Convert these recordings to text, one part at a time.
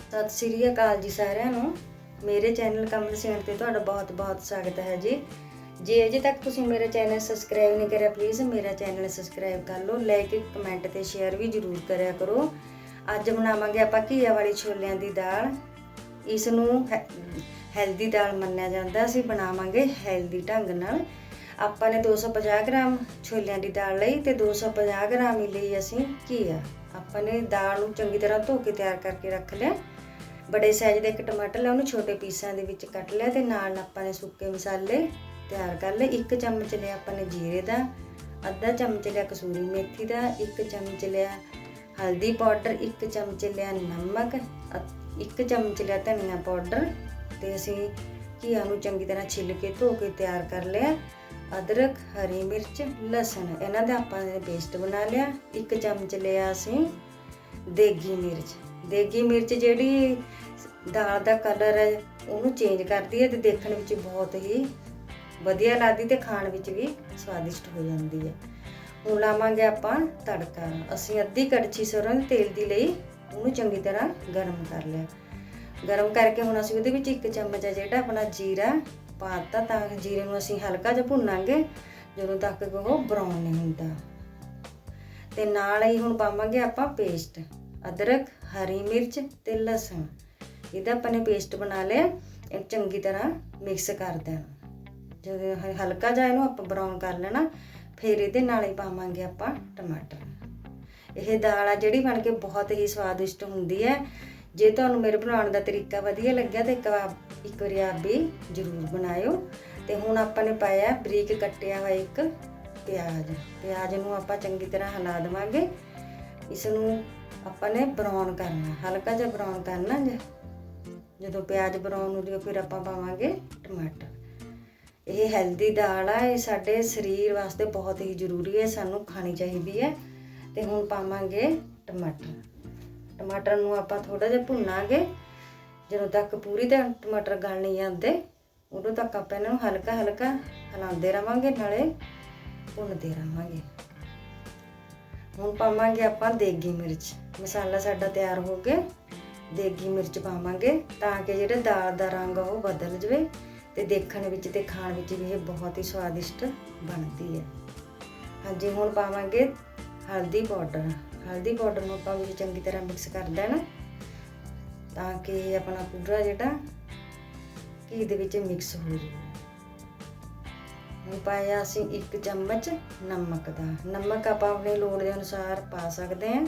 ਸਤਿ ਸ੍ਰੀ ਅਕਾਲ ਜੀ ਸਾਰਿਆਂ ਨੂੰ। ਮੇਰੇ ਚੈਨਲ ਕਮਲ ਸੇਨ ਤੇ ਤੁਹਾਡਾ ਬਹੁਤ-ਬਹੁਤ ਸਵਾਗਤ ਹੈ ਜੀ। ਜੇ ਅਜੇ ਤੱਕ ਤੁਸੀਂ ਮੇਰਾ ਚੈਨਲ ਸਬਸਕ੍ਰਾਈਬ ਨਹੀਂ ਕਰਿਆ ਪਲੀਜ਼ ਮੇਰਾ ਚੈਨਲ ਸਬਸਕ੍ਰਾਈਬ ਕਰ ਲਓ ਲਾਈਕ ਕਮੈਂਟ ਤੇ ਸ਼ੇਅਰ ਵੀ ਜ਼ਰੂਰ ਕਰਿਆ ਕਰੋ। ਅੱਜ ਬਣਾਵਾਂਗੇ ਆਪਾਂ ਘੀਆ ਵਾਲੀ ਛੋਲਿਆਂ ਦੀ ਦਾਲ। ਇਸ ਨੂੰ ਹੈਲਦੀ ਦਾਲ ਮੰਨਿਆ ਜਾਂਦਾ। ਅਸੀਂ ਬਣਾਵਾਂਗੇ ਹੈਲਦੀ ਢੰਗ ਨਾਲ। ਆਪਾਂ ਨੇ 250 ਗ੍ਰਾਮ ਛੋਲਿਆਂ ਦੀ ਦਾਲ ਲਈ ਤੇ 250 ਗ੍ਰਾਮ ਹੀ ਲਈ ਅਸੀਂ ਘੀਆ। ਆਪਾਂ ਨੇ ਦਾਲ ਨੂੰ ਚੰਗੀ ਤਰ੍ਹਾਂ ਧੋ ਕੇ ਤਿਆਰ ਕਰਕੇ ਰੱਖ ਲਿਆ। ਬੜੇ ਸਾਈਜ਼ ਦਾ ਇੱਕ ਟਮਾਟਰ ਲਿਆ, ਉਹਨੂੰ ਛੋਟੇ ਪੀਸਾਂ ਦੇ ਵਿੱਚ ਕੱਟ ਲਿਆ ਤੇ ਨਾਲ ਆਪਾਂ ਨੇ ਸੁੱਕੇ ਮਸਾਲੇ ਤਿਆਰ ਕਰ ਲਏ। ਇੱਕ ਚਮਚ ਲਿਆ ਆਪਾਂ ਨੇ ਜੀਰੇ ਦਾ, ਅੱਧਾ ਚਮਚ ਲਿਆ ਕਸੂਰੀ ਮੇਥੀ ਦਾ, ਇੱਕ ਚਮਚ ਲਿਆ ਹਲਦੀ ਪਾਊਡਰ, ਇੱਕ ਚਮਚ ਲਿਆ ਨਮਕ, ਅ- ਇੱਕ ਚਮਚ ਲਿਆ ਧਨੀਆ ਪਾਊਡਰ ਤੇ ਅਸੀਂ ਘੀਆ ਨੂੰ ਚੰਗੀ ਤਰ੍ਹਾਂ ਛਿੱਲ ਕੇ ਧੋ ਕੇ ਤਿਆਰ ਕਰ ਲਿਆ। ਅਦਰਕ, ਹਰੀ ਮਿਰਚ, ਲਸਣ। ਇਹਨਾਂ ਦਾ ਆਪਾਂ ਨੇ ਪੇਸਟ ਬਣਾ ਲਿਆ। ਇੱਕ ਚਮਚ ਲਿਆ ਅਸੀਂ ਦੇਗੀ ਮਿਰਚ। ਦੇਗੀ ਮਿਰਚ ਜਿਹੜੀ ਦਾਲ ਦਾ ਕਲਰ ਹੈ, ਉਹਨੂੰ ਚੇਂਜ ਕਰਦੀ ਹੈ ਤੇ ਦੇਖਣ ਵਿੱਚ ਬਹੁਤ ਹੀ ਵਧੀਆ ਲੱਗਦੀ ਤੇ ਖਾਣ ਵਿੱਚ ਵੀ ਸਵਾਦਿਸ਼ਟ ਹੋ ਜਾਂਦੀ ਹੈ। ਹੁਣ ਲਾਵਾਂਗੇ ਆਪਾਂ ਤੜਕਾ। ਅਸੀਂ ਅੱਧੀ ਕੜਛੀ ਸਰੋਂ ਦੇ ਤੇਲ ਦੀ ਲਈ ਉਹਨੂੰ ਚੰਗੀ ਤਰ੍ਹਾਂ ਗਰਮ ਕਰ ਲਿਆ। ਗਰਮ ਕਰਕੇ ਹੁਣ ਅਸੀਂ ਉਹਦੇ ਵਿੱਚ ਇੱਕ ਚਮਚ ਹੈ ਜਿਹੜਾ ਆਪਣਾ ਜੀਰਾ ਪਾਤਾ ਤਾਂ ਜੀਰੇ ਨੂੰ ਅਸੀਂ ਹਲਕਾ ਜਿਹਾ ਭੁੰਨਾਂਗੇ, ਜਦੋਂ ਤੱਕ ਉਹ ਬਰਾਊਨ ਨਹੀਂ ਹੁੰਦਾ। ਤੇ ਨਾਲ ਹੀ ਹੁਣ ਪਾਵਾਂਗੇ ਆਪਾਂ ਪੇਸਟ ਅਦਰਕ, ਹਰੀ ਮਿਰਚ ਤੇ ਲਸਣ। ਇਹਦਾ ਆਪਾਂ ਨੇ ਪੇਸਟ ਬਣਾ ਲਿਆ ਇਹ ਚੰਗੀ ਤਰ੍ਹਾਂ ਮਿਕਸ ਕਰ ਦੇਣਾ। ਜਦੋਂ ਹਲਕਾ ਜਿਹਾ ਇਹਨੂੰ ਆਪਾਂ ਬਰਾਊਨ ਕਰ ਲੈਣਾ, ਫਿਰ ਇਹਦੇ ਨਾਲ ਹੀ ਪਾਵਾਂਗੇ ਆਪਾਂ ਟਮਾਟਰ। ਇਹ ਦਾਲ ਆ ਜਿਹੜੀ ਬਣ ਕੇ ਬਹੁਤ ਹੀ ਸਵਾਦਿਸ਼ਟ ਹੁੰਦੀ ਹੈ। ਜੇ ਤੁਹਾਨੂੰ ਮੇਰੇ ਬਣਾਉਣ ਦਾ ਤਰੀਕਾ ਵਧੀਆ ਲੱਗਿਆ ਤੇ ਇੱਕ ਵਾਰ ਇੱਕ ਵਾਰੀ ਆਪ ਵੀ ਜ਼ਰੂਰ ਬਣਾਇਓ। ਤੇ ਹੁਣ ਆਪਾਂ ਨੇ ਪਾਇਆ ਬਰੀਕ ਕੱਟਿਆ ਹੋਇਆ ਇੱਕ ਪਿਆਜ਼। ਪਿਆਜ਼ ਨੂੰ ਆਪਾਂ ਚੰਗੀ ਤਰ੍ਹਾਂ ਹਿਲਾ ਦੇਵਾਂਗੇ। ਇਸ ਨੂੰ ਆਪਾਂ ਨੇ ਬਰਾਊਨ ਕਰਨਾ। ਹਲਕਾ ਜਿਹਾ ਬਰਾਊਨ ਕਰਨਾ ਜ- ਜਦੋਂ ਪਿਆਜ਼ ਬਰਾਊਨ ਹੋ ਜਾਵੇ ਫਿਰ ਆਪਾਂ ਪਾਵਾਂਗੇ ਟਮਾਟਰ। ਇਹ ਹੈਲਦੀ ਦਾਲ ਆ, ਇਹ ਸਾਡੇ ਸਰੀਰ ਵਾਸਤੇ ਬਹੁਤ ਹੀ ਜ਼ਰੂਰੀ ਹੈ, ਸਾਨੂੰ ਖਾਣੀ ਚਾਹੀਦੀ ਹੈ। ਤੇ ਹੁਣ ਪਾਵਾਂਗੇ ਟਮਾਟਰ। ਟਮਾਟਰ ਨੂੰ ਆਪਾਂ ਥੋੜਾ ਜਿਹਾ ਭੁੰਨਾਂਗੇ। ਜਦੋਂ ਤੱਕ ਪੂਰੀ ਤਰ੍ਹਾਂ ਟਮਾਟਰ ਗਲ ਨਹੀਂ ਜਾਂਦੇ, ਉਦੋਂ ਤੱਕ ਆਪਾਂ ਇਹਨਾਂ ਨੂੰ ਹਲਕਾ ਹਲਕਾ ਹਿਲਾਉਂਦੇ ਰਵਾਂਗੇ, ਨਾਲੇ ਭੁੰਨਦੇ ਰਵਾਂਗੇ। ਹੁਣ ਪਾਵਾਂਗੇ ਆਪਾਂ ਦੇਗੀ ਮਿਰਚ। ਮਸਾਲਾ ਸਾਡਾ ਤਿਆਰ ਹੋ ਗਿਆ। ਦੇਗੀ ਮਿਰਚ ਪਾਵਾਂਗੇ ਤਾਂ ਕਿ ਜਿਹੜਾ ਦਾਲ ਦਾ ਰੰਗ ਆ ਉਹ ਬਦਲ ਜਵੇ ਤੇ ਦੇਖਣ ਵਿੱਚ ਤੇ ਖਾਣ ਵਿੱਚ ਵੀ ਇਹ ਬਹੁਤ ਹੀ ਸਵਾਦਿਸ਼ਟ ਬਣਦੀ ਹੈ। ਹਾਂਜੀ, ਹੁਣ ਪਾਵਾਂਗੇ ਹਲਦੀ ਪਾਊਡਰ। ਹਲਦੀ ਪਾਊਡਰ ਨੂੰ ਆਪਾਂ ਵਿੱਚ ਚੰਗੀ ਤਰ੍ਹਾਂ ਮਿਕਸ ਕਰ ਦੇਣਾ ਤਾਂ ਕਿ ਆਪਣਾ ਪੂਰਾ ਜਿਹੜਾ ਘੀ ਦੇ ਵਿੱਚ ਮਿਕਸ ਹੋ ਜਾਵੇ। ਪਾਇਆ ਅਸੀਂ ਇੱਕ ਚਮਚ ਨਮਕ ਦਾ। ਨਮਕ ਆਪਾਂ ਆਪਣੇ ਲੋੜ ਦੇ ਅਨੁਸਾਰ ਪਾ ਸਕਦੇ ਹਾਂ।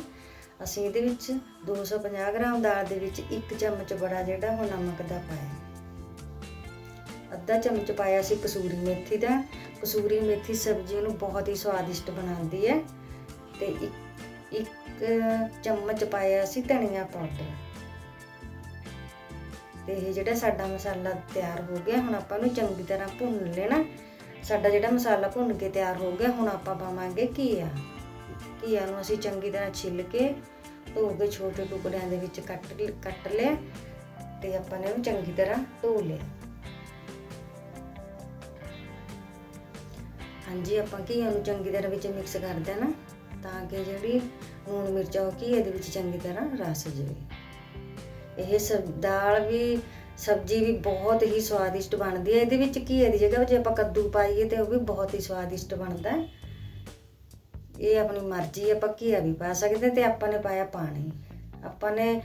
ਅਸੀਂ ਇਹਦੇ ਵਿੱਚ 250 ਗ੍ਰਾਮ ਦਾਲ ਦੇ ਵਿੱਚ ਇੱਕ ਚਮਚ ਬੜਾ ਜਿਹੜਾ ਉਹ ਨਮਕ ਦਾ ਪਾਇਆ। ਅੱਧਾ ਚਮਚ ਪਾਇਆ ਸੀ ਕਸੂਰੀ ਮੇਥੀ ਦਾ। ਕਸੂਰੀ ਮੇਥੀ ਸਬਜ਼ੀ ਨੂੰ ਬਹੁਤ ਹੀ ਸਵਾਦਿਸ਼ਟ ਬਣਾਉਂਦੀ ਹੈ। ਤੇ ਇੱਕ ਚਮਚ ਪਾਇਆ ਸੀ ਧਨੀਆ ਪਾਊਡਰ। ਤੇ ਇਹ ਜਿਹੜਾ ਸਾਡਾ ਮਸਾਲਾ ਤਿਆਰ ਹੋ ਗਿਆ, ਹੁਣ ਆਪਾਂ ਇਹਨੂੰ ਚੰਗੀ ਤਰ੍ਹਾਂ ਭੁੰਨ ਲੈਣਾ। ਸਾਡਾ ਜਿਹੜਾ ਮਸਾਲਾ ਭੁੰਨ ਕੇ ਤਿਆਰ ਹੋ ਗਿਆ, ਹੁਣ ਆਪਾਂ ਪਾਵਾਂਗੇ ਘੀਆ। ਘੀਆ ਨੂੰ ਅਸੀਂ ਚੰਗੀ ਤਰ੍ਹਾਂ ਛਿੱਲ ਕੇ ਧੋ ਕੇ ਛੋਟੇ ਟੁਕੜਿਆਂ ਦੇ ਵਿੱਚ ਕੱਟ ਕੱਟ ਲਿਆ ਤੇ ਆਪਾਂ ਨੇ ਇਹਨੂੰ ਚੰਗੀ ਤਰ੍ਹਾਂ ਧੋ ਲਿਆ। ਹਾਂਜੀ, ਆਪਾਂ ਘੀਆ ਨੂੰ ਚੰਗੀ ਤਰ੍ਹਾਂ ਵਿੱਚ ਮਿਕਸ ਕਰ ਦੇਣਾ ਤਾਂ ਕਿ ਜਿਹੜੀ ਲੂਣ ਮਿਰਚ ਉਹ ਘੀਏ ਦੇ ਵਿੱਚ ਚੰਗੀ ਤਰ੍ਹਾਂ ਰਸ ਜਾਵੇ। ਇਹ ਸਬ, ਦਾਲ ਵੀ, ਸਬਜ਼ੀ ਵੀ ਬਹੁਤ ਹੀ ਸਵਾਦਿਸ਼ਟ ਬਣਦੀ ਹੈ। ਇਹਦੇ ਵਿੱਚ ਘੀਏ ਦੀ ਜਗ੍ਹਾ? ਜੇ ਆਪਾਂ ਕੱਦੂ ਪਾਈਏ ਤੇ ਉਹ ਵੀ ਬਹੁਤ ਹੀ ਸਵਾਦਿਸ਼ਟ ਬਣਦਾ ਹੈ। ਇਹ ਆਪਣੀ ਮਰਜ਼ੀ ਆਪਾਂ ਘੀਆ ਵੀ ਪਾ ਸਕਦੇ ਤੇ ਆਪਾਂ ਨੇ ਪਾਇਆ ਪਾਣੀ। ਆਪਾਂ ਨੇ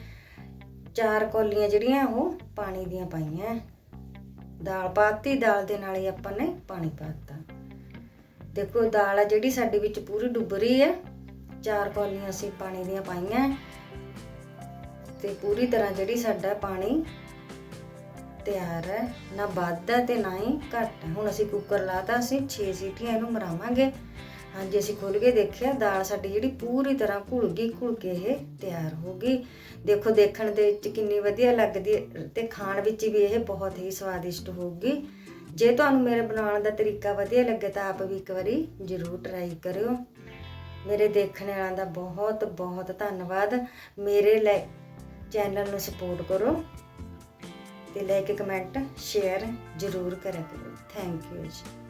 ਚਾਰ ਕੌਲੀਆਂ ਜਿਹੜੀਆਂ ਉਹ ਪਾਣੀ ਦੀਆਂ ਪਾਈਆਂ। ਦਾਲ ਪਾਤੀ, ਦਾਲ ਦੇ ਨਾਲ ਹੀ ਆਪਾਂ ਨੇ ਪਾਣੀ ਪਾਤਾ ਦੇਖੋ, ਦਾਲ ਆ ਜਿਹੜੀ ਸਾਡੇ ਵਿੱਚ ਪੂਰੀ ਡੁੱਬ ਰਹੀ ਹੈ। ਚਾਰ ਕੌਲੀਆਂ ਅਸੀਂ ਪਾਣੀ ਦੀਆਂ ਪਾਈਆਂ। ਤੇ ਪੂਰੀ ਤਰ੍ਹਾਂ ਜਿਹੜੀ ਸਾਡਾ ਪਾਣੀ ਤਿਆਰ ਹੈ, ਨਾ ਵੱਧ ਹੈ ਤੇ ਨਾ ਹੀ ਘੱਟ ਹੈ। ਹੁਣ ਅਸੀਂ ਕੁੱਕਰ ਲਾਤਾ, ਅਸੀਂ 6 ਸੀਟੀਆਂ ਇਹਨੂੰ ਮਰਾਵਾਂਗੇ। ਹਾਂਜੀ, ਅਸੀਂ ਖੋਲ ਕੇ ਦੇਖਿਆ, ਦਾਲ ਸਾਡੀ ਜਿਹੜੀ ਪੂਰੀ ਤਰ੍ਹਾਂ ਘੁਲ ਗਈ, ਘੁਲ ਕੇ ਇਹ ਤਿਆਰ ਹੋ ਗਈ। ਦੇਖੋ, ਦੇਖਣ ਦੇ ਵਿੱਚ ਕਿੰਨੀ ਵਧੀਆ ਲੱਗਦੀ ਤੇ ਖਾਣ ਵਿੱਚ ਵੀ ਇਹ ਬਹੁਤ ਹੀ ਸਵਾਦਿਸ਼ਟ ਹੋਊਗੀ। ਜੇ ਤੁਹਾਨੂੰ ਮੇਰੇ ਬਣਾਉਣ ਦਾ ਤਰੀਕਾ ਵਧੀਆ ਲੱਗੇ ਤਾਂ ਆਪ ਵੀ ਇੱਕ ਵਾਰੀ ਜ਼ਰੂਰ ਟਰਾਈ ਕਰਿਓ। ਮੇਰੇ ਦੇਖਣ ਵਾਲਿਆਂ ਦਾ ਬਹੁਤ ਬਹੁਤ ਧੰਨਵਾਦ। ਮੇਰੇ ਲਈ ਚੈਨਲ ਨੂੰ ਸਪੋਰਟ ਕਰੋ ਤੇ ਲਾਈਕ ਕਮੈਂਟ ਸ਼ੇਅਰ ਜ਼ਰੂਰ ਕਰਿਆ ਕਰੋ। ਥੈਂਕ ਯੂ ਜੀ।